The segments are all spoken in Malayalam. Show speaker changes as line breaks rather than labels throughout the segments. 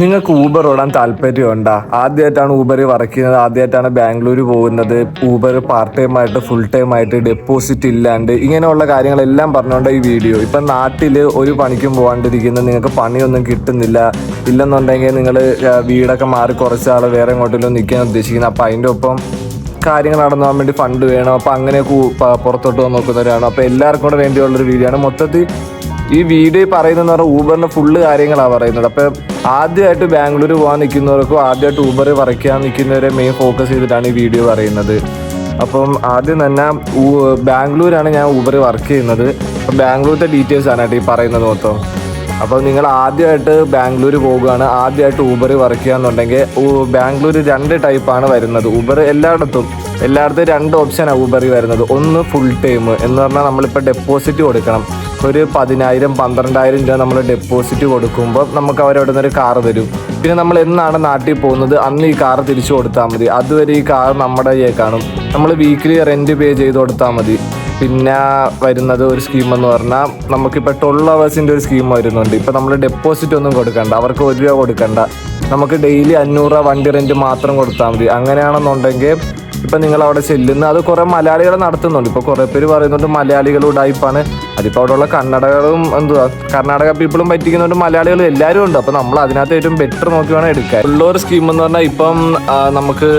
നിങ്ങൾക്ക് ഊബർ ഓടാൻ താല്പര്യമുണ്ടോ? ആദ്യമായിട്ടാണ് ഊബർ വറക്കുന്നത് ആദ്യമായിട്ടാണ് ബാംഗ്ലൂർ പോകുന്നത്. ഊബർ പാർട്ട് ടൈം ആയിട്ട് ഫുൾ ടൈം ആയിട്ട് ഡെപ്പോസിറ്റ് ഇല്ലാണ്ട് ഇങ്ങനെയുള്ള കാര്യങ്ങളെല്ലാം പറഞ്ഞുകൊണ്ട് ഈ വീഡിയോ. ഇപ്പം നാട്ടിൽ ഒരു പണിക്കും പോകാണ്ടിരിക്കുന്നത് നിങ്ങൾക്ക് പണിയൊന്നും കിട്ടുന്നില്ല. ഇല്ലെന്നുണ്ടെങ്കിൽ നിങ്ങൾ വീടൊക്കെ മാറി കുറച്ചാൾ വേറെ എങ്ങോട്ടെങ്കിലും നിൽക്കാൻ ഉദ്ദേശിക്കുന്നത് അപ്പം അതിന്റെ ഒപ്പം കാര്യങ്ങൾ നടന്നു പോകാൻ വേണ്ടി ഫണ്ട് വേണം. അപ്പോൾ അങ്ങനെ പുറത്തോട്ട് നോക്കുന്നവരാണ്. അപ്പോൾ എല്ലാവർക്കും കൂടെ വേണ്ടിയുള്ളൊരു വീഡിയോ ആണ്. മൊത്തത്തിൽ ഈ വീഡിയോ പറയുന്നതെന്ന് പറഞ്ഞാൽ ഊബറിന്റെ ഫുള്ള് കാര്യങ്ങളാണ് പറയുന്നത്. അപ്പം ആദ്യമായിട്ട് ബാംഗ്ലൂർ പോകാൻ നിൽക്കുന്നവർക്കും ആദ്യമായിട്ട് ഊബർ പറിക്കാൻ നിൽക്കുന്നവരെ മെയിൻ ഫോക്കസ് ചെയ്തിട്ടാണ് ഈ വീഡിയോ പറയുന്നത്. അപ്പം ആദ്യം തന്നെ ബാംഗ്ലൂരാണ് ഞാൻ ഊബർ വർക്ക് ചെയ്യുന്നത്. അപ്പം ബാംഗ്ലൂരിലത്തെ ഡീറ്റെയിൽസ് ആണ് കേട്ടോ ഈ പറയുന്നത് മൊത്തം. അപ്പോൾ നിങ്ങൾ ആദ്യമായിട്ട് ബാംഗ്ലൂർ പോകുകയാണ്. ആദ്യമായിട്ട് ഊബർ വർക്ക് ചെയ്യാന്നുണ്ടെങ്കിൽ ബാംഗ്ലൂർ രണ്ട് ടൈപ്പാണ് വരുന്നത്. ഊബർ എല്ലായിടത്തും എല്ലായിടത്തും രണ്ട് ഓപ്ഷനാണ് ഊബർ വരുന്നത്. ഒന്ന് ഫുൾ ടൈം എന്ന് പറഞ്ഞാൽ നമ്മളിപ്പോൾ ഡെപ്പോസിറ്റ് കൊടുക്കണം. ഒരു പതിനായിരം പന്ത്രണ്ടായിരം രൂപ നമ്മൾ ഡെപ്പോസിറ്റ് കൊടുക്കുമ്പോൾ നമുക്ക് അവരവിടെ നിന്ന് ഒരു കാറ് തരും. പിന്നെ നമ്മൾ എന്നാണ് നാട്ടിൽ പോകുന്നത് അന്ന് ഈ കാറ് തിരിച്ചു കൊടുത്താൽ മതി. അതുവരെ ഈ കാർ നമ്മുടെ കയ്യിൽ കാണും. നമ്മൾ വീക്കിലി റെന്റ് പേ ചെയ്ത് കൊടുത്താൽ മതി. പിന്നെ വരുന്നത് ഒരു സ്കീം എന്ന് പറഞ്ഞാൽ നമുക്കിപ്പോൾ ട്വൽവ് അവേഴ്സിന്റെ ഒരു സ്കീം വരുന്നുണ്ട്. ഇപ്പം നമ്മൾ ഡെപ്പോസിറ്റ് ഒന്നും കൊടുക്കണ്ട അവർക്ക് ഒരു രൂപ കൊടുക്കണ്ട. നമുക്ക് ഡെയിലി അഞ്ഞൂറ് രൂപ വണ്ടി റെന്റ് മാത്രം കൊടുത്താൽ മതി. അങ്ങനെയാണെന്നുണ്ടെങ്കിൽ ഇപ്പം നിങ്ങൾ അവിടെ ചെല്ലുന്ന അത് കുറേ മലയാളികൾ നടത്തുന്നുണ്ട്. ഇപ്പോൾ കുറേ പേര് പറയുന്നുണ്ട് മലയാളികൾ ഉടായ്പാണ് അതിപ്പോൾ അവിടെയുള്ള കന്നഡകളും എന്തുവാ കർണാടക പീപ്പിളും പറ്റിക്കുന്നുണ്ട് മലയാളികളും എല്ലാവരും ഉണ്ട്. അപ്പോൾ നമ്മൾ അതിനകത്ത് ഏറ്റവും ബെറ്റർ നോക്കി വേണം എടുക്കാൻ. ഉള്ളൊരു സ്കീം എന്ന് പറഞ്ഞാൽ ഇപ്പം നമുക്ക്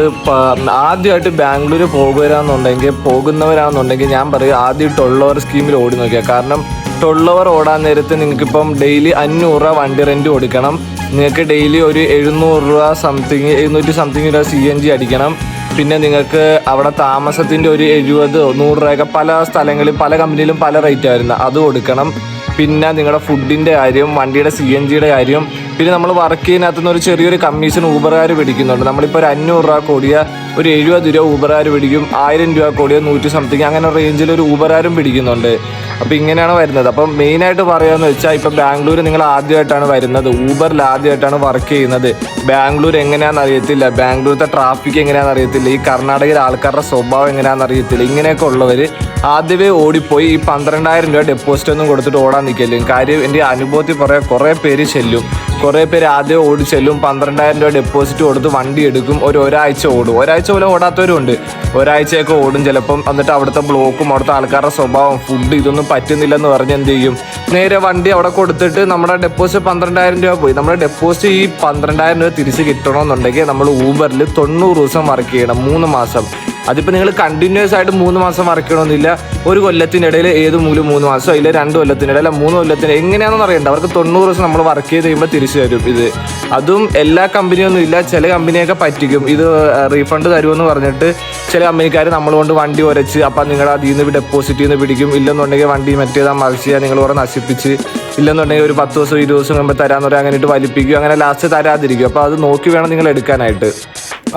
ആദ്യമായിട്ട് ബാംഗ്ലൂർ പോകുകയാണെന്നുണ്ടെങ്കിൽ പോകുന്നവരാണെന്നുണ്ടെങ്കിൽ ഞാൻ പറയും ആദ്യം ഉള്ളവർ സ്കീമിൽ ഓടി നോക്കിയാൽ കാരണം ടൊള്ളവർ ഓടാൻ നേരത്ത് നിങ്ങൾക്കിപ്പം ഡെയിലി അഞ്ഞൂറ് രൂപ വണ്ടി റെന്റ് കൊടുക്കണം. നിങ്ങൾക്ക് ഡെയിലി ഒരു എഴുന്നൂറ് രൂപ സംതിങ് എഴുന്നൂറ്റി സംതിങ് രൂപ സി എൻ ജി അടിക്കണം. പിന്നെ നിങ്ങൾക്ക് അവിടെ താമസത്തിന്റെ ഒരു എഴുപത് നൂറ് രൂപയൊക്കെ പല സ്ഥലങ്ങളിലും പല കമ്പനിയിലും പല റേറ്റ് ആയിരുന്നു. അത് കൊടുക്കണം. പിന്നെ നിങ്ങളുടെ ഫുഡിന്റെ കാര്യം വണ്ടിയുടെ സി എൻ ജിയുടെ കാര്യം. പിന്നെ നമ്മൾ വർക്ക് ചെയ്യുന്നതിനകത്തുനിന്ന് ഒരു ചെറിയൊരു കമ്മീഷൻ ഊബറുകാർ പിടിക്കുന്നുണ്ട്. നമ്മളിപ്പോൾ ഒരു അഞ്ഞൂറ് രൂപ കൂടിയ ഒരു എഴുപത് രൂപ ഊബറാർ പിടിക്കും ആയിരം രൂപ കൂടിയ നൂറ്റി സംതിങ് അങ്ങനെ റേഞ്ചിൽ ഒരു ഊബറാരും പിടിക്കുന്നുണ്ട്. അപ്പോൾ ഇങ്ങനെയാണ് വരുന്നത്. അപ്പം മെയിനായിട്ട് പറയാമെന്ന് വെച്ചാൽ ഇപ്പം ബാംഗ്ലൂർ നിങ്ങൾ ആദ്യമായിട്ടാണ് വരുന്നത്. ഊബറിൽ ആദ്യമായിട്ടാണ് വർക്ക് ചെയ്യുന്നത്. ബാംഗ്ലൂർ എങ്ങനെയാണെന്ന് അറിയത്തില്ല. ബാംഗ്ലൂരത്തെ ട്രാഫിക് എങ്ങനെയാണെന്ന് അറിയത്തില്ല. ഈ കർണാടകയിലെ ആൾക്കാരുടെ സ്വഭാവം എങ്ങനെയാണെന്ന് അറിയത്തില്ല. ഇങ്ങനെയൊക്കെ ഉള്ളവർ ആദ്യമേ ഓടിപ്പോയി ഈ പന്ത്രണ്ടായിരം രൂപ ഡെപ്പോസിറ്റ് ഒന്നും കൊടുത്തിട്ട് ഓടാൻ നിൽക്കലും കാര്യം എന്റെ അനുഭവത്തിൽ പറയാം കുറേ പേര് ചെല്ലും. കുറേ പേര് ആദ്യം ഓടി ചെല്ലും. പന്ത്രണ്ടായിരം രൂപ ഡെപ്പോസിറ്റ് കൊടുത്ത് വണ്ടി എടുക്കും. ഒരു ഒരാഴ്ച ഓടും. ഒരാഴ്ച പോലെ ഓടാത്തവരും ഉണ്ട്. ഒരാഴ്ചയൊക്കെ ഓടും ചിലപ്പം. എന്നിട്ട് അവിടുത്തെ ബ്ലോക്കും അവിടുത്തെ ആൾക്കാരുടെ സ്വഭാവം ഫുഡ് ഇതൊന്നും പറ്റുന്നില്ലെന്ന് പറഞ്ഞ് എന്ത് ചെയ്യും? നേരെ വണ്ടി അവിടെ കൊടുത്തിട്ട് നമ്മുടെ ഡെപ്പോസിറ്റ് പന്ത്രണ്ടായിരം രൂപ പോയി. നമ്മുടെ ഡെപ്പോസിറ്റ് ഈ പന്ത്രണ്ടായിരം രൂപ തിരിച്ച് കിട്ടണമെന്നുണ്ടെങ്കിൽ നമ്മൾ ഊബറിൽ തൊണ്ണൂറ് ദിവസം വർക്ക് ചെയ്യണം. മൂന്ന് മാസം. അതിപ്പോൾ നിങ്ങൾ കണ്ടിന്യൂസ് ആയിട്ട് മൂന്ന് മാസം വർക്ക് ചെയ്യണമെന്നില്ല ഒരു കൊല്ലത്തിനിടയിൽ ഏത് മൂലം മൂന്ന് മാസം ഇല്ല രണ്ട് കൊല്ലത്തിനിടയിൽ അല്ല മൂന്ന് കൊല്ലത്തിന് എങ്ങനെയാണെന്ന് അറിയണ്ട. അവർക്ക് തൊണ്ണൂറ് ദിവസം നമ്മൾ വർക്ക് ചെയ്ത് കഴിയുമ്പോൾ തിരിച്ചു തരും ഇത്. അതും എല്ലാ കമ്പനിയൊന്നും ഇല്ല. ചില കമ്പനിയൊക്കെ പറ്റിക്കും. ഇത് റീഫണ്ട് തരുമെന്ന് പറഞ്ഞിട്ട് ചില കമ്പനിക്കാർ നമ്മൾ കൊണ്ട് വണ്ടി ഉരച്ച് അപ്പം നിങ്ങൾ അതിൽ നിന്ന് ഡെപ്പോസിറ്റ് നിന്ന് പിടിക്കും. ഇല്ലെന്നുണ്ടെങ്കിൽ വണ്ടി മറ്റേതാ മറിച്ച് ചെയ്യാൻ നിങ്ങൾ കുറെ നശിപ്പിച്ച് ഇല്ലെന്നുണ്ടെങ്കിൽ ഒരു പത്ത് ദിവസം ഇരുപത് ദിവസം മുമ്പ് തരാമെന്ന് പറയാൻ അങ്ങനെ വലിപ്പിക്കും. അങ്ങനെ ലാസ്റ്റ് തരാതിരിക്കും. അപ്പോൾ അത് നോക്കി വേണം നിങ്ങൾ എടുക്കാനായിട്ട്.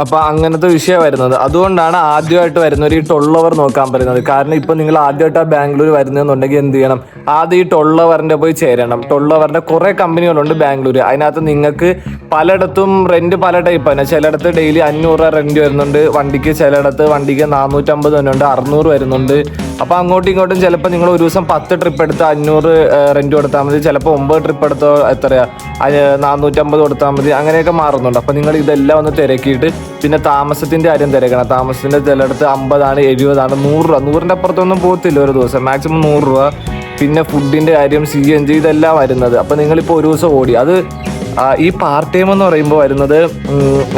അപ്പൊ അങ്ങനത്തെ വിഷയം വരുന്നത്. അതുകൊണ്ടാണ് ആദ്യമായിട്ട് വരുന്നവർ ഈ ടൊള്ളവർ നോക്കാൻ പറയുന്നത്. കാരണം ഇപ്പൊ നിങ്ങൾ ആദ്യമായിട്ട് ആ ബാംഗ്ലൂർ വരുന്നതെന്നുണ്ടെങ്കിൽ എന്ത് ചെയ്യണം? ആദ്യം ഈ ടൊള്ളവറിന്റെ പോയി ചേരണം. ടൊള്ളവറിന്റെ കുറെ കമ്പനികളുണ്ട് ബാംഗ്ലൂർ അതിനകത്ത് നിങ്ങൾക്ക് പലയിടത്തും റെന്റ് പല ടൈപ്പാണ് ചിലയിടത്ത് ഡെയിലി അഞ്ഞൂറ് രൂപ റെന്റ് വരുന്നുണ്ട്. വണ്ടിക്ക് ചിലയിടത്ത് വണ്ടിക്ക് നാനൂറ്റമ്പത് ഉണ്ട് അറുന്നൂറ് വരുന്നുണ്ട്. അപ്പൊ അങ്ങോട്ടും ഇങ്ങോട്ടും ചിലപ്പോൾ നിങ്ങൾ ഒരു ദിവസം പത്ത് ട്രിപ്പ് എടുത്ത് അഞ്ഞൂറ് റെന്റ് കൊടുത്താൽ മതി. ചിലപ്പോൾ ഒമ്പത് ട്രിപ്പ് എടുത്തോ എത്രയാ നാനൂറ്റമ്പത് കൊടുത്താൽ മതി. അങ്ങനെയൊക്കെ മാറുന്നുണ്ട്. അപ്പോൾ നിങ്ങൾ ഇതെല്ലാം ഒന്ന് തിരക്കിയിട്ട് പിന്നെ താമസത്തിന്റെ കാര്യം തിരക്കണം. താമസത്തിന്റെ ചിലയിടത്ത് അമ്പതാണ് എഴുപതാണ് നൂറ് രൂപ. നൂറിന്റെ അപ്പുറത്തൊന്നും പോകത്തില്ല ഒരു ദിവസം. മാക്സിമം നൂറ് രൂപ. പിന്നെ ഫുഡിന്റെ കാര്യം സി എൻ ജി ഇതെല്ലാം വരുന്നത്. അപ്പോൾ നിങ്ങളിപ്പോൾ ഒരു ദിവസം ഓടി. അത് ഈ പാർട്ട് ടൈം എന്ന് പറയുമ്പോൾ വരുന്നത്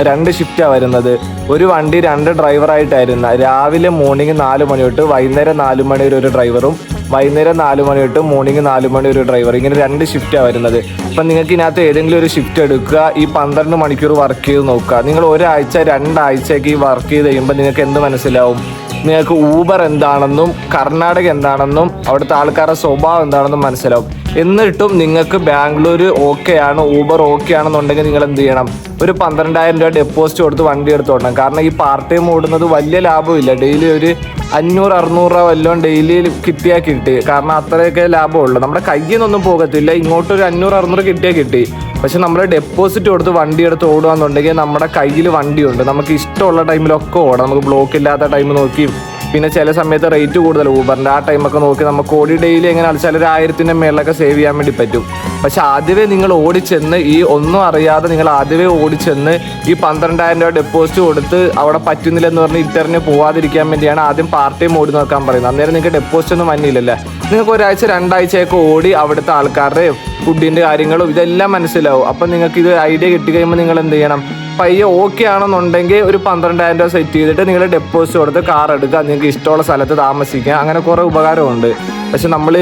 രണ്ട് ഷിഫ്റ്റാണ് വരുന്നത്. ഒരു വണ്ടി രണ്ട് ഡ്രൈവറായിട്ടായിരുന്നു രാവിലെ മോർണിംഗ് നാല് മണി തൊട്ട് വൈകുന്നേരം നാല് മണി വരെ ഒരു ഡ്രൈവറും വൈകുന്നേരം നാല് മണി തൊട്ട് മോർണിംഗ് നാല് മണി ഒരു ഡ്രൈവർ ഇങ്ങനെ രണ്ട് ഷിഫ്റ്റാണ് വരുന്നത്. അപ്പം നിങ്ങൾക്ക് ഇതിനകത്ത് ഏതെങ്കിലും ഒരു ഷിഫ്റ്റ് എടുക്കുക ഈ പന്ത്രണ്ട് മണിക്കൂർ വർക്ക് ചെയ്ത് നോക്കുക. നിങ്ങൾ ഒരാഴ്ച രണ്ടാഴ്ചയൊക്കെ ഈ വർക്ക് ചെയ്ത് കഴിയുമ്പോൾ നിങ്ങൾക്ക് എന്ത് മനസ്സിലാവും? നിങ്ങൾക്ക് ഊബർ എന്താണെന്നും കർണാടക എന്താണെന്നും അവിടുത്തെ ആൾക്കാരുടെ സ്വഭാവം എന്താണെന്നും മനസ്സിലാവും. എന്നിട്ടും നിങ്ങൾക്ക് ബാംഗ്ലൂർ ഓക്കെ ആണ് ഊബർ ഓക്കെ ആണെന്നുണ്ടെങ്കിൽ നിങ്ങൾ എന്ത് ചെയ്യണം? ഒരു പന്ത്രണ്ടായിരം രൂപ ഡെപ്പോസിറ്റ് കൊടുത്ത് വണ്ടി എടുത്ത് ഓടണം. കാരണം ഈ പാർട്ട് ടൈം ഓടുന്നത് വലിയ ലാഭമില്ല. ഡെയിലി ഒരു അഞ്ഞൂറ് അറുന്നൂറ് രൂപ വല്ലതും ഡെയിലി കിട്ടിയാൽ കിട്ടി. കാരണം അത്രയൊക്കെ ലാഭമുള്ളൂ നമ്മുടെ കയ്യിൽ നിന്നൊന്നും പോകത്തില്ല. ഇങ്ങോട്ട് ഒരു അഞ്ഞൂറ് അറുന്നൂറ് കിട്ടിയാൽ കിട്ടി. പക്ഷെ നമ്മൾ ഡെപ്പോസിറ്റ് കൊടുത്ത് വണ്ടി എടുത്ത് ഓടുകയെന്നുണ്ടെങ്കിൽ നമ്മുടെ കയ്യിൽ വണ്ടിയുണ്ട്. നമുക്ക് ഇഷ്ടമുള്ള ടൈമിലൊക്കെ ഓടാം. നമുക്ക് ബ്ലോക്ക് ഇല്ലാത്ത ടൈം നോക്കി പിന്നെ ചില സമയത്ത് റേറ്റ് കൂടുതൽ. ഊബറിന്റെ ആ ടൈമൊക്കെ നോക്കി നമുക്ക് ഓടി ഡെയിലി എങ്ങനെ അടിച്ചാൽ ഒരു ആയിരത്തിന്റെ മേളിലൊക്കെ സേവ് ചെയ്യാൻ വേണ്ടി പറ്റും. പക്ഷെ ആദ്യമേ നിങ്ങൾ ഓടിച്ചെന്ന് ഈ ഒന്നും അറിയാതെ നിങ്ങൾ ആദ്യമേ ഓടിച്ചെന്ന് ഈ പന്ത്രണ്ടായിരം രൂപ ഡെപ്പോസിറ്റ് കൊടുത്ത് അവിടെ പറ്റുന്നില്ലെന്ന് പറഞ്ഞ് ഇത്തറിന് പോവാതിരിക്കാൻ വേണ്ടിയാണ് ആദ്യം പാർട്ടി ടൈം ഓടി നോക്കാൻ പറയുന്നത്. അന്നേരം നിങ്ങൾക്ക് ഡെപ്പോസിറ്റ് ഒന്നും വന്നില്ലല്ലേ? നിങ്ങൾക്ക് ഒരാഴ്ച രണ്ടാഴ്ചയൊക്കെ ഓടി അവിടുത്തെ ആൾക്കാരുടെ ഫുഡിന്റെ കാര്യങ്ങളും ഇതെല്ലാം മനസ്സിലാവും. അപ്പം നിങ്ങൾക്ക് ഇത് ഐഡിയ കിട്ടി കഴിയുമ്പോൾ നിങ്ങൾ എന്ത് ചെയ്യണം? പയ്യെ ഓക്കെ ആണെന്നുണ്ടെങ്കിൽ ഒരു പന്ത്രണ്ടായിരം രൂപ സെറ്റ് ചെയ്തിട്ട് നിങ്ങൾ ഡെപ്പോസിറ്റ് കൊടുത്ത് കാർ എടുക്കുക. നിങ്ങൾക്ക് ഇഷ്ടമുള്ള സ്ഥലത്ത് താമസിക്കാം അങ്ങനെ കുറേ ഉപകാരമുണ്ട്. പക്ഷെ നമ്മൾ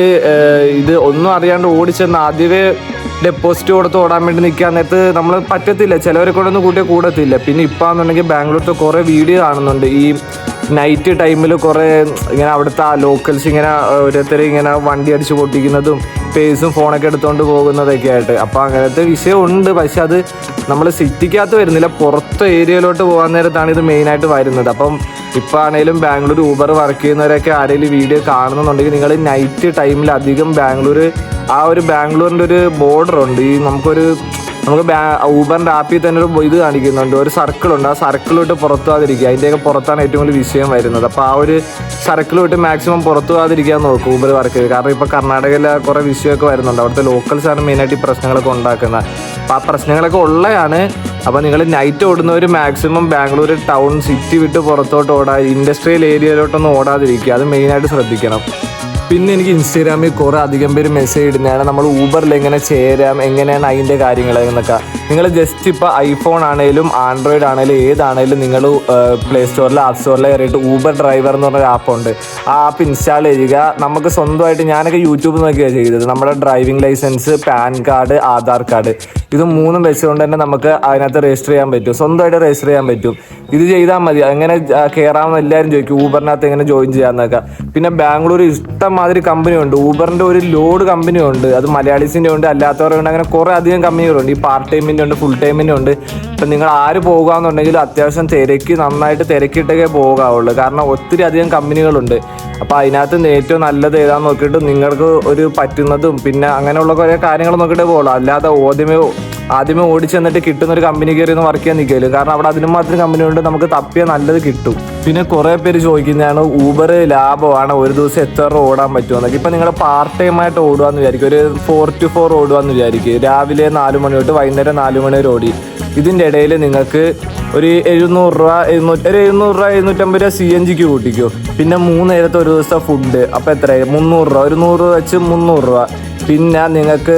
ഇത് ഒന്നും അറിയാണ്ട് ഓടിച്ചെന്ന് ആദ്യമേ ഡെപ്പോസിറ്റ് കൊടുത്ത് ഓടാൻ വേണ്ടി നിൽക്കാൻ നേരത്ത് നമ്മൾ പറ്റത്തില്ല. ചിലവരെ കൊണ്ടൊന്നും കൂട്ടിയാൽ കൂടത്തില്ല. പിന്നെ ഇപ്പം എന്നുണ്ടെങ്കിൽ ബാംഗ്ലൂരിലത്തെ കുറേ വീഡിയോ കാണുന്നുണ്ട്. ഈ നൈറ്റ് ടൈമിൽ കുറേ ഇങ്ങനെ അവിടുത്തെ ആ ലോക്കൽസ് ഇങ്ങനെ ഓരോരുത്തർ ഇങ്ങനെ വണ്ടി അടിച്ച് പൊട്ടിക്കുന്നതും പേഴ്സും ഫോണൊക്കെ എടുത്തുകൊണ്ട് പോകുന്നതൊക്കെ ആയിട്ട്. അപ്പോൾ അങ്ങനത്തെ വിഷയം ഉണ്ട്. പക്ഷെ അത് നമ്മൾ സിറ്റിക്കകത്ത് വരുന്നില്ല. പുറത്തെ ഏരിയയിലോട്ട് പോകാൻ നേരത്താണ് ഇത് മെയിനായിട്ട് വരുന്നത്. അപ്പം ഇപ്പം ആണെങ്കിലും ബാംഗ്ലൂർ ഊബർ വർക്ക് ചെയ്യുന്നവരൊക്കെ ആരെങ്കിലും വീഡിയോ കാണുന്നുണ്ടെങ്കിൽ നിങ്ങൾ നൈറ്റ് ടൈമിൽ അധികം ബാംഗ്ലൂർ ആ ഒരു ബാംഗ്ലൂരിന്റെ ഒരു ബോർഡർ ഉണ്ട്. ഈ നമുക്കൊരു നമുക്ക് ബാ ഊബറിന്റെ ആപ്പിൽ തന്നെ ഒരു ഇത് കാണിക്കുന്നുണ്ട്. ഒരു സർക്കിൾ ഉണ്ട്. ആ സർക്കിൾ വിട്ട് പുറത്തു പോകാതിരിക്കുക അതിന്റെയൊക്കെ പുറത്താണ് ഏറ്റവും വലിയ വിഷയം വരുന്നത്. അപ്പോൾ ആ ഒരു സർക്കിൾ വിട്ട് മാക്സിമം പുറത്തു പോകാതിരിക്കാൻ നോക്കും ഊബർ വർക്ക് ചെയ്ത് കാരണം ഇപ്പോൾ കർണാടകയിൽ കുറേ വിഷയമൊക്കെ വരുന്നുണ്ട്. അവിടുത്തെ ലോക്കൽസാണ് മെയിനായിട്ട് ഈ പ്രശ്നങ്ങളൊക്കെ ഉണ്ടാക്കുന്നത് അപ്പോൾ ആ പ്രശ്നങ്ങളൊക്കെ ഉള്ളതാണ്. അപ്പോൾ നിങ്ങൾ നൈറ്റ് ഓടുന്നവർ മാക്സിമം ബാംഗ്ലൂർ ടൗൺ സിറ്റി വിട്ട് പുറത്തോട്ട് ഓടാ ഇൻഡസ്ട്രിയൽ ഏരിയയിലോട്ടൊന്നും ഓടാതിരിക്കുക. അത് മെയിനായിട്ട് ശ്രദ്ധിക്കണം. പിന്നെ എനിക്ക് ഇൻസ്റ്റാഗ്രാമിൽ കുറേ അധികം പേര് മെസ്സേജ് ഇടുന്നതാണ്. നമ്മൾ ഊബറിൽ എങ്ങനെ ചേരാം എങ്ങനെയാണ് അതിന്റെ കാര്യങ്ങൾ എന്നൊക്കെ. നിങ്ങൾ ജസ്റ്റ് ഇപ്പോൾ ഐഫോൺ ആണെങ്കിലും ആൻഡ്രോയിഡ് ആണെങ്കിലും ഏതാണെങ്കിലും നിങ്ങൾ പ്ലേ സ്റ്റോറിൽ ആപ്പ് സ്റ്റോറിൽ കയറിയിട്ട് ഊബർ ഡ്രൈവർ എന്ന് പറഞ്ഞൊരു ആപ്പുണ്ട് ആ ആപ്പ് ഇൻസ്റ്റാൾ ചെയ്യുക. നമുക്ക് സ്വന്തമായിട്ട് ഞാനൊക്കെ യൂട്യൂബ് നോക്കിയാണ് ചെയ്തത്. നമ്മുടെ driving licence PAN card Aadhaar card ഇത് മൂന്നും വെച്ചുകൊണ്ട് തന്നെ നമുക്ക് അതിനകത്ത് രജിസ്റ്റർ ചെയ്യാൻ പറ്റും. സ്വന്തമായിട്ട് രജിസ്റ്റർ ചെയ്യാൻ പറ്റും. ഇത് ചെയ്താൽ മതി. അങ്ങനെ കയറാമെന്ന് എല്ലാവരും ചോദിക്കും ഊബറിനകത്ത് എങ്ങനെ ജോയിൻ ചെയ്യാമെന്നൊക്കെ പിന്നെ ബാംഗ്ലൂർ ഇഷ്ടംമാതിരി കമ്പനി ഉണ്ട്. ഊബറിന്റെ ഒരു ലോഡ് കമ്പനി ഉണ്ട്. അത് മലയാളീസിന്റെ ഉണ്ട്. അല്ലാത്തവരുണ്ട് അങ്ങനെ കുറേ അധികം കമ്പനികളുണ്ട് ഈ പാർട്ട് ടൈമിന്റെ ഉണ്ട് ഫുൾ ടൈമിന്റെ ഉണ്ട്. ഇപ്പം നിങ്ങൾ ആര് പോകുകയെന്നുണ്ടെങ്കിലും അത്യാവശ്യം തിരക്കി നന്നായിട്ട് തിരക്കിയിട്ടൊക്കെ പോകാവുള്ളൂ. കാരണം ഒത്തിരി അധികം കമ്പനികളുണ്ട്. അപ്പോൾ അതിനകത്ത് ഏറ്റവും നല്ലത് ഏതാന്ന് നോക്കിയിട്ട് നിങ്ങൾക്ക് ഒരു പറ്റുന്നതും പിന്നെ അങ്ങനെയുള്ള കുറേ കാര്യങ്ങൾ നോക്കിയിട്ട് പോകുള്ളൂ അല്ലാതെ ഓദ്യമേ ആദ്യമേ ഓടിച്ചെന്നിട്ട് കിട്ടുന്ന ഒരു കമ്പനി കയറി ഒന്ന് വർക്ക് ചെയ്യാൻ നിൽക്കുകയല്ലോ. കാരണം അവിടെ അതിനും മാത്രം കമ്പനി ഉണ്ട് നമുക്ക് തപ്പിയ നല്ലത് കിട്ടും. പിന്നെ കുറേ പേര് ചോദിക്കുന്നതാണ് ഊബർ ലാഭമാണ് ഒരു ദിവസം എത്ര രൂപ ഓടാൻ പറ്റുമെന്നൊക്കെ ഇപ്പം നിങ്ങൾ പാർട്ട് ടൈം ആയിട്ട് ഓടുകയെന്ന് വിചാരിക്കും. ഒരു ഫോർ ടു ഫോർ ഓടുകയെന്ന് വിചാരിക്കും. രാവിലെ നാല് മണി തൊട്ട് വൈകുന്നേരം നാല് മണി വരെ ഓടി. ഇതിന്റെ ഇടയിൽ നിങ്ങൾക്ക് ഒരു എഴുന്നൂറ് രൂപ എഴുന്നൂറ്റി ഒരു എഴുന്നൂറ് രൂപ എഴുന്നൂറ്റമ്പത് രൂപ സി എൻ ജിക്ക് കൂട്ടിക്കോ. പിന്നെ മൂന്ന് നേരത്തെ ഒരു ദിവസം ഫുഡ് അപ്പോൾ എത്രയായി? മുന്നൂറ് രൂപ. ഒരു നൂറ് രൂപ വെച്ച് മുന്നൂറ് രൂപ. പിന്നെ നിങ്ങൾക്ക്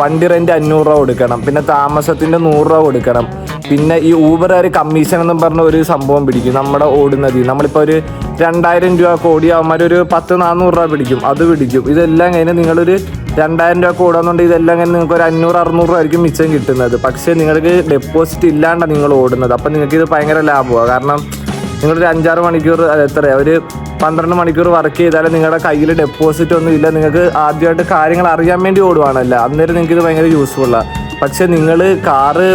വണ്ടി റെന്റ് അഞ്ഞൂറ് രൂപ കൊടുക്കണം. പിന്നെ താമസത്തിന്റെ നൂറ് രൂപ കൊടുക്കണം. പിന്നെ ഈ ഊബറുകാർ കമ്മീഷൻ എന്ന് പറഞ്ഞ ഒരു സംഭവം പിടിക്കും നമ്മുടെ ഓടുന്നത് നമ്മളിപ്പോൾ ഒരു രണ്ടായിരം രൂപ കോടി ഒരു പത്ത് നാനൂറ് രൂപ പിടിക്കും. അത് പിടിക്കും. ഇതെല്ലാം കഴിഞ്ഞ് നിങ്ങളൊരു രണ്ടായിരം രൂപ കൂടാന്നുണ്ടെങ്കിൽ ഇതെല്ലാം കഴിഞ്ഞ് നിങ്ങൾക്ക് ഒരു അഞ്ഞൂറ് അറുന്നൂറ് രൂപ ആയിരിക്കും മിച്ചം കിട്ടുന്നത്. പക്ഷേ നിങ്ങൾക്ക് ഡെപ്പോസിറ്റ് ഇല്ലാണ്ടാണ് നിങ്ങൾ ഓടുന്നത്. അപ്പം നിങ്ങൾക്ക് ഇത് ഭയങ്കര ലാഭമാണ് കാരണം നിങ്ങളൊരു അഞ്ചാറ് മണിക്കൂർ എത്ര ഒരു പന്ത്രണ്ട് മണിക്കൂർ വർക്ക് ചെയ്താലും നിങ്ങളുടെ കയ്യിൽ ഡെപ്പോസിറ്റ് ഒന്നും ഇല്ല. നിങ്ങൾക്ക് ആദ്യമായിട്ട് കാര്യങ്ങൾ അറിയാൻ വേണ്ടി ഓടുവാണല്ലോ. അന്നേരം നിങ്ങൾക്ക് ഇത് ഭയങ്കര യൂസ്ഫുള്ളാണ് പക്ഷേ നിങ്ങൾ കാറ്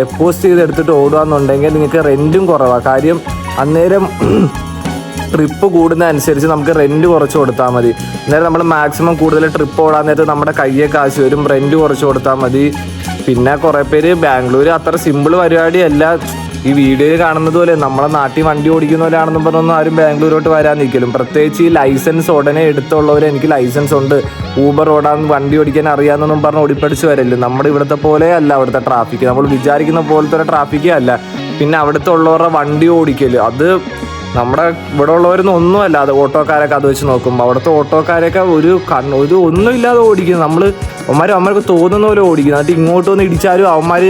ഡെപ്പോസിറ്റ് ചെയ്ത് എടുത്തിട്ട് ഓടുകയെന്നുണ്ടെങ്കിൽ നിങ്ങൾക്ക് റെന്റും കുറവാണ് കാര്യം അന്നേരം ട്രിപ്പ് കൂടുന്ന അനുസരിച്ച് നമുക്ക് റെന്റ് കുറച്ച് കൊടുത്താൽ മതി. അന്നേരം നമ്മൾ മാക്സിമം കൂടുതൽ ട്രിപ്പ് ഓടാൻ നേരത്ത് നമ്മുടെ കയ്യെ കാശ് വരും. റെന്റ് കുറച്ച് കൊടുത്താൽ മതി. പിന്നെ കുറേ പേര് ബാംഗ്ലൂർ അത്ര സിമ്പിൾ പരിപാടിയല്ല. ഈ വീഡിയോയിൽ കാണുന്നത് പോലെ നമ്മളെ നാട്ടിൽ വണ്ടി ഓടിക്കുന്ന പോലെയാണെന്നും പറഞ്ഞൊന്നും ആരും ബാംഗ്ലൂരോട്ട് വരാൻ നിൽക്കലും പ്രത്യേകിച്ച് ഈ ലൈസൻസ് ഉടനെ എടുത്തുള്ളവർ എനിക്ക് ലൈസൻസ് ഉണ്ട്. ഊബർ ഓടാൻ വണ്ടി ഓടിക്കാൻ അറിയാമെന്നൊന്നും പറഞ്ഞ് ഓടിപ്പടിച്ച് വരല്ലേ നമ്മുടെ ഇവിടുത്തെ പോലെ അല്ല അവിടുത്തെ ട്രാഫിക് നമ്മൾ വിചാരിക്കുന്ന പോലത്തെ ട്രാഫിക്കേ അല്ല. പിന്നെ അവിടുത്തെ ഉള്ളവരുടെ വണ്ടി ഓടിക്കൽ. അത് നമ്മുടെ ഇവിടെ ഉള്ളവരൊന്നും ഒന്നുമല്ല അത് ഓട്ടോക്കാരൊക്കെ അത് വെച്ച് നോക്കുമ്പോൾ അവിടുത്തെ ഓട്ടോക്കാരൊക്കെ ഒരു കണ്ണ് ഒരു ഒന്നും ഇല്ലാതെ ഓടിക്കുന്നു. നമ്മൾ അവന്മാർ അവന്മാർക്ക് തോന്നുന്ന പോലെ ഓടിക്കുന്നു. എന്നിട്ട് ഇങ്ങോട്ട് വന്ന് ഇടിച്ചാലും അവന്മാർ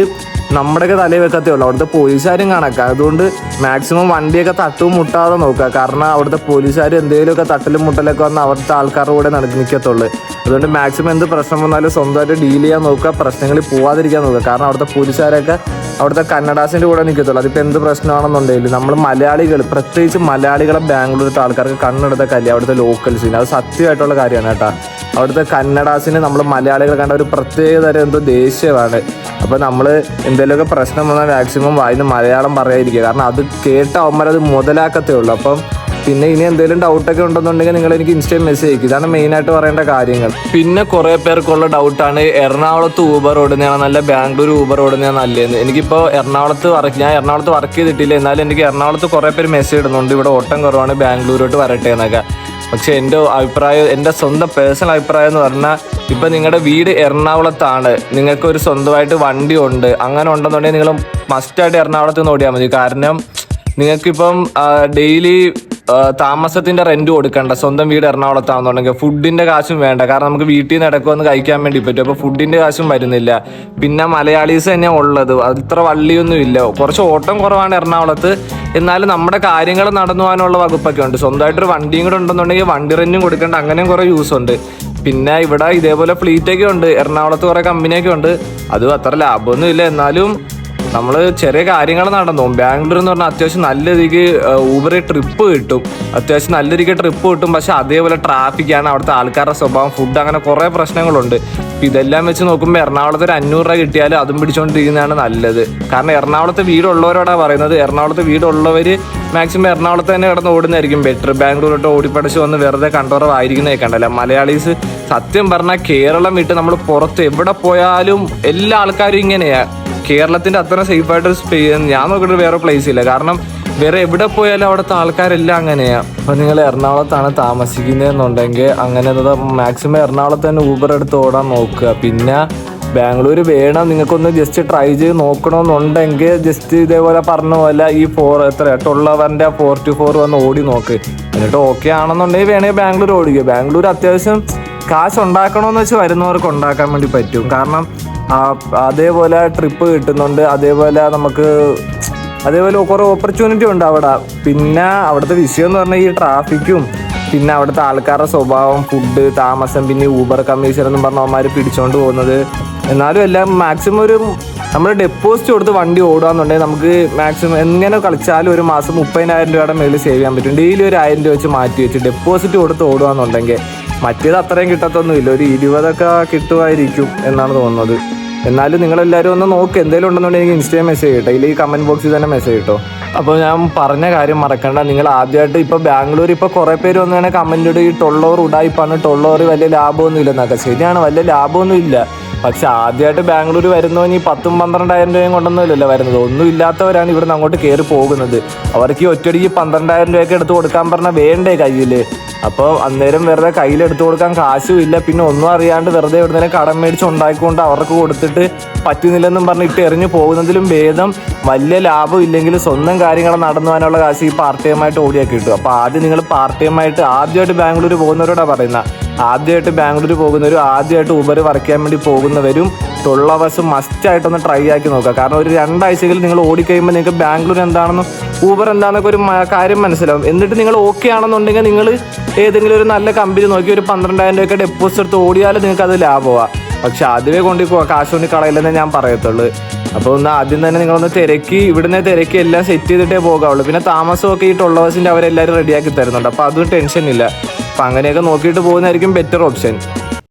നമ്മുടെയൊക്കെ തലയിൽ വെക്കത്തേ ഉള്ളൂ. അവിടുത്തെ പോലീസുകാരും കണക്കാം അതുകൊണ്ട് മാക്സിമം വണ്ടിയൊക്കെ തട്ടും മുട്ടാതെ നോക്കുക. കാരണം അവിടുത്തെ പോലീസുകാർ എന്തെങ്കിലുമൊക്കെ തട്ടലും മുട്ടലൊക്കെ വന്ന് അവിടുത്തെ ആൾക്കാരുടെ കൂടെ നടക്കി നിൽക്കത്തുള്ളൂ അതുകൊണ്ട് മാക്സിമം എന്ത് പ്രശ്നം വന്നാലും സ്വന്തമായിട്ട് ഡീൽ ചെയ്യാൻ നോക്കുക. പ്രശ്നങ്ങളിൽ പോവാതിരിക്കാൻ നോക്കുക. കാരണം അവിടുത്തെ പോലീസുകാരൊക്കെ അവിടുത്തെ കന്നഡാസിന്റെ കൂടെ നിൽക്കത്തുള്ളൂ അതിപ്പോൾ എന്ത് പ്രശ്നമാണെന്നുണ്ടെങ്കിലും നമ്മൾ മലയാളികൾ പ്രത്യേകിച്ച് മലയാളികളെ ബാംഗ്ലൂരിലത്തെ ആൾക്കാർക്ക് കണ്ണെടുത്ത കല്യാണം അവിടുത്തെ ലോക്കൽസിന് അത് സത്യമായിട്ടുള്ള കാര്യമാണ് കേട്ടോ. അവിടുത്തെ കന്നഡാസിന് നമ്മൾ മലയാളികൾ കണ്ട ഒരു പ്രത്യേക തരം എന്തോ ദേഷ്യമാണ്. അപ്പോൾ നമ്മൾ എന്തെങ്കിലുമൊക്കെ പ്രശ്നം വന്നാൽ മാക്സിമം വായിന്ന് മലയാളം പറയാതിരിക്കുക. കാരണം അത് കേട്ട അവന്മാരത് മുതലാക്കത്തേ ഉള്ളൂ. അപ്പം പിന്നെ ഇനി എന്തെങ്കിലും ഡൗട്ടൊക്കെ ഉണ്ടെന്നുണ്ടെങ്കിൽ നിങ്ങൾ എനിക്ക് ഇൻസ്റ്റയിൽ മെസ്സേജ് അയക്കും. ഇതാണ് മെയിനായിട്ട് പറയേണ്ട കാര്യങ്ങൾ. പിന്നെ കുറേ പേർക്കുള്ള ഡൗട്ടാണ് എറണാകുളത്ത് ഊബർ ഓടുന്നതാണ് നല്ല ബാംഗ്ലൂർ ഊബർ ഓടുന്നതാണ് നല്ലതെന്ന് എനിക്കിപ്പോൾ എറണാകുളത്ത് വർക്ക് ഞാൻ എറണാകുളത്ത് വർക്ക് ചെയ്തിട്ടില്ല. എന്നാലും എനിക്ക് എറണാകുളത്ത് കുറേ പേര് മെസ്സേജ് ഇടുന്നുണ്ട്. ഇവിടെ ഓട്ടം കുറവാണ്. ബാംഗ്ലൂരോട്ട് വരട്ടെ എന്നൊക്കെ. പക്ഷെ എന്റെ അഭിപ്രായം എന്റെ സ്വന്തം പേഴ്സണൽ അഭിപ്രായം എന്ന് പറഞ്ഞാൽ ഇപ്പം നിങ്ങളുടെ വീട് എറണാകുളത്താണ്. നിങ്ങൾക്ക് ഒരു സ്വന്തമായിട്ട് വണ്ടി ഉണ്ട് അങ്ങനെ ഉണ്ടെന്നുണ്ടെങ്കിൽ നിങ്ങൾ മസ്റ്റായിട്ട് എറണാകുളത്ത് നിന്ന് ഓടിയാൽ മതി. കാരണം നിങ്ങൾക്കിപ്പം ഡെയിലി താമസത്തിന്റെ റെന്റ് കൊടുക്കണ്ട. സ്വന്തം വീട് എറണാകുളത്താണെന്നുണ്ടെങ്കിൽ ഫുഡിന്റെ കാശും വേണ്ട. കാരണം നമുക്ക് വീട്ടിൽ നിന്ന് ഇടക്കൊന്ന് കഴിക്കാൻ വേണ്ടി പറ്റും. അപ്പോൾ ഫുഡിന്റെ കാശും വരുന്നില്ല. പിന്നെ മലയാളീസ് തന്നെ ഉള്ളത്. അത്ര വള്ളിയൊന്നും ഇല്ല. കുറച്ച് ഓട്ടം കുറവാണ് എറണാകുളത്ത്. എന്നാലും നമ്മുടെ കാര്യങ്ങൾ നടന്നു പോകാനുള്ള വകുപ്പൊക്കെ ഉണ്ട്. സ്വന്തമായിട്ടൊരു വണ്ടിയും കൂടെ ഉണ്ടെന്നുണ്ടെങ്കിൽ വണ്ടി റെന്റും കൊടുക്കേണ്ട. അങ്ങനെയും കുറേ യൂസ് ഉണ്ട്. പിന്നെ ഇവിടെ ഇതേപോലെ ഫ്ലീറ്റൊക്കെ ഉണ്ട്. എറണാകുളത്ത് കുറേ കമ്പനിയൊക്കെ ഉണ്ട്. അതും അത്ര ലാഭമൊന്നും ഇല്ല. എന്നാലും നമ്മൾ ചെറിയ കാര്യങ്ങൾ നടന്നു ബാംഗ്ലൂർ എന്ന് പറഞ്ഞാൽ അത്യാവശ്യം നല്ല രീതിക്ക് ഊബർ ട്രിപ്പ് കിട്ടും. അത്യാവശ്യം നല്ല രീതിക്ക് ട്രിപ്പ് കിട്ടും. പക്ഷെ അതേപോലെ ട്രാഫിക്കാണ് അവിടുത്തെ ആൾക്കാരുടെ സ്വഭാവം ഫുഡ് അങ്ങനെ കുറേ പ്രശ്നങ്ങളുണ്ട്. ഇതെല്ലാം വെച്ച് നോക്കുമ്പോൾ എറണാകുളത്ത് ഒരു അഞ്ഞൂറ് രൂപ കിട്ടിയാലും അതും പിടിച്ചുകൊണ്ടിരിക്കുന്നതാണ് നല്ലത്. കാരണം എറണാകുളത്ത് വീടുള്ളവരോടാണ് പറയുന്നത്. എറണാകുളത്ത് വീടുള്ളവർ മാക്സിമം എറണാകുളത്ത് തന്നെ കിടന്ന് ഓടുന്നതായിരിക്കും ബെറ്റർ ബാംഗ്ലൂരോട്ട് ഓടിപ്പടച്ച് വന്ന് വെറുതെ കണ്ടോറവായിരിക്കുന്നതൊക്കെ കണ്ടല്ല? മലയാളീസ് സത്യം പറഞ്ഞാൽ കേരളം വിട്ട് നമ്മൾ പുറത്ത് എവിടെ പോയാലും എല്ലാ ആൾക്കാരും ഇങ്ങനെയാ. കേരളത്തിന്റെ അത്ര സേഫ് ആയിട്ട് സ്പേ ഞാൻ നോക്കിയിട്ട് വേറെ പ്ലേസ് ഇല്ല. കാരണം വേറെ എവിടെ പോയാലും അവിടുത്തെ ആൾക്കാരെല്ലാം അങ്ങനെയാണ് അപ്പം നിങ്ങൾ എറണാകുളത്താണ് താമസിക്കുന്നതെന്നുണ്ടെങ്കിൽ അങ്ങനെ മാക്സിമം എറണാകുളത്ത് തന്നെ ഊബർ എടുത്ത് ഓടാൻ നോക്കുക. പിന്നെ ബാംഗ്ലൂർ വേണം. നിങ്ങൾക്കൊന്ന് ജസ്റ്റ് ട്രൈ ചെയ്ത് നോക്കണമെന്നുണ്ടെങ്കിൽ ജസ്റ്റ് ഇതേപോലെ പറഞ്ഞ പോലെ ഈ ഫോർ എത്ര തൊള്ളവറിന്റെ ഫോർ ടു ഫോർ വന്ന് ഓടി നോക്ക്. എന്നിട്ട് ഓക്കെ ആണെന്നുണ്ടെങ്കിൽ വേണമെങ്കിൽ ബാംഗ്ലൂർ ഓടിക്കുക ബാംഗ്ലൂർ അത്യാവശ്യം കാശ് ഉണ്ടാക്കണമെന്ന് വെച്ച് വരുന്നവർക്ക് ഉണ്ടാക്കാൻ വേണ്ടി പറ്റും. കാരണം അതേപോലെ ട്രിപ്പ് കിട്ടുന്നുണ്ട് അതേപോലെ നമുക്ക് അതേപോലെ കുറേ ഓപ്പർച്യൂണിറ്റി ഉണ്ട് അവിടെ. പിന്നെ അവിടുത്തെ വിഷയം എന്ന് പറഞ്ഞാൽ ഈ ട്രാഫിക്കും പിന്നെ അവിടുത്തെ ആൾക്കാരുടെ സ്വഭാവം ഫുഡ് താമസം പിന്നെ ഊബർ കമ്മീഷൻ എന്നും പറഞ്ഞ അവന്മാർ പിടിച്ചോണ്ട് പോകുന്നത്. എന്നാലും എല്ലാം മാക്സിമം ഒരു നമ്മൾ ഡെപ്പോസിറ്റ് കൊടുത്ത് വണ്ടി ഓടുകയെന്നുണ്ടെങ്കിൽ നമുക്ക് മാക്സിമം എങ്ങനെ കളിച്ചാലും ഒരു മാസം മുപ്പതിനായിരം രൂപയുടെ മേളിൽ സേവ് ചെയ്യാൻ പറ്റും. ഡെയിലി ഒരു ആയിരം രൂപ വെച്ച് മാറ്റി വെച്ച് ഡെപ്പോസിറ്റ് കൊടുത്ത് ഓടുകയെന്നുണ്ടെങ്കിൽ മറ്റേത് അത്രയും കിട്ടത്തൊന്നുമില്ല. ഒരു ഇരുപതൊക്കെ കിട്ടുമായിരിക്കും എന്നാണ് തോന്നുന്നത്. എന്നാലും നിങ്ങളെല്ലാവരും ഒന്ന് നോക്ക് എന്തെങ്കിലും ഉണ്ടെന്നുണ്ടെങ്കിൽ ഇൻസ്റ്റയിൽ മെസ്സേജ് കിട്ടോ ഇല്ലെങ്കിൽ കമന്റ് ബോക്സിൽ തന്നെ മെസ്സേജ് കിട്ടോ അപ്പോൾ ഞാൻ പറഞ്ഞ കാര്യം മറക്കണ്ട. നിങ്ങൾ ആദ്യമായിട്ട് ഇപ്പോൾ ബാംഗ്ലൂർ ഇപ്പോൾ കുറേ പേര് വന്നു വേണേൽ കമന്റ് ഇടും. ഈ ടൊള്ളോർ ഉടായിപ്പാണ്. ടൊള്ളോർ വലിയ ലാഭമൊന്നും ഇല്ലെന്നൊക്കെ ശരിയാണ് വലിയ ലാഭമൊന്നും ഇല്ല പക്ഷെ ആദ്യമായിട്ട് ബാംഗ്ലൂർ വരുന്നവൻ ഈ പത്തും പന്ത്രണ്ടായിരം രൂപയും കൊണ്ടൊന്നുമില്ലല്ലോ വരുന്നത്. ഒന്നും ഇല്ലാത്തവരാണ് ഇവിടുന്ന് അങ്ങോട്ട് കയറി പോകുന്നത്. അവർക്ക് ഈ ഒറ്റയടിക്ക് പന്ത്രണ്ടായിരം രൂപയൊക്കെ എടുത്ത് കൊടുക്കാൻ പറഞ്ഞാൽ വേണ്ടേ കയ്യിൽ അപ്പോൾ അന്നേരം വെറുതെ കയ്യിലെടുത്ത് കൊടുക്കാൻ കാശും ഇല്ല. പിന്നെ ഒന്നും അറിയാണ്ട് വെറുതെ ഇവിടുന്ന് കടം മേടിച്ച് ഉണ്ടാക്കിക്കൊണ്ട് അവർക്ക് കൊടുത്തിട്ട് പറ്റുന്നില്ലെന്നും പറഞ്ഞ് ഇട്ട് എറിഞ്ഞു പോകുന്നതിലും ഭേദം വലിയ ലാഭം ഇല്ലെങ്കിൽ സ്വന്തം കാര്യങ്ങൾ നടന്നു പോകാനുള്ള കാശ് ഈ പാർട്ട് ടൈമായിട്ട് ഓടിയാക്കി കിട്ടും അപ്പോൾ ആദ്യം നിങ്ങൾ പാർട്ട് ടൈമായിട്ട് ആദ്യമായിട്ട് ബാംഗ്ലൂർ പോകുന്നവരോടാണ് പറയുന്നത് ആദ്യമായിട്ട് ബാംഗ്ലൂർ പോകുന്നവരും ആദ്യമായിട്ട് ഊബർ വർക്ക് ചെയ്യാൻ വേണ്ടി പോകുന്നവരും തൊള്ള ബസ് മസ്റ്റായിട്ടൊന്ന് ട്രൈ ആക്കി നോക്കുക. കാരണം ഒരു രണ്ടാഴ്ചയിൽ നിങ്ങൾ ഓടിക്കഴിയുമ്പോൾ നിങ്ങൾക്ക് ബാംഗ്ലൂർ എന്താണെന്നും ഊബർ എന്താണെന്നൊക്കെ ഒരു കാര്യം മനസ്സിലാവും. എന്നിട്ട് നിങ്ങൾ ഓക്കെ ആണെന്നുണ്ടെങ്കിൽ നിങ്ങൾ ഏതെങ്കിലും ഒരു നല്ല കമ്പനി നോക്കി ഒരു പന്ത്രണ്ടായിരം രൂപയൊക്കെ ഡെപ്പോസിറ്റ് എടുത്ത് ഓടിയാൽ നിങ്ങൾക്ക് അത് ലാഭമാണ് പക്ഷെ ആദ്യമേ കൊണ്ട് കാശ് കൊണ്ട് കളയില്ലെന്നേ ഞാൻ പറയത്തുള്ളൂ. അപ്പോൾ ഒന്ന് ആദ്യം തന്നെ നിങ്ങളൊന്ന് തിരക്കി ഇവിടുന്ന് തിരക്കി എല്ലാം സെറ്റ് ചെയ്തിട്ടേ പോകാവുള്ളൂ. പിന്നെ താമസമൊക്കെ ഈ ടൊള്ളവേഴ്സിന്റെ അവരെല്ലാവരും റെഡിയാക്കി തരുന്നുണ്ട്. അപ്പോൾ അതും ടെൻഷൻ ഇല്ല. അപ്പം അങ്ങനെയൊക്കെ നോക്കിയിട്ട് പോകുന്നതായിരിക്കും ബെറ്റർ ഓപ്ഷൻ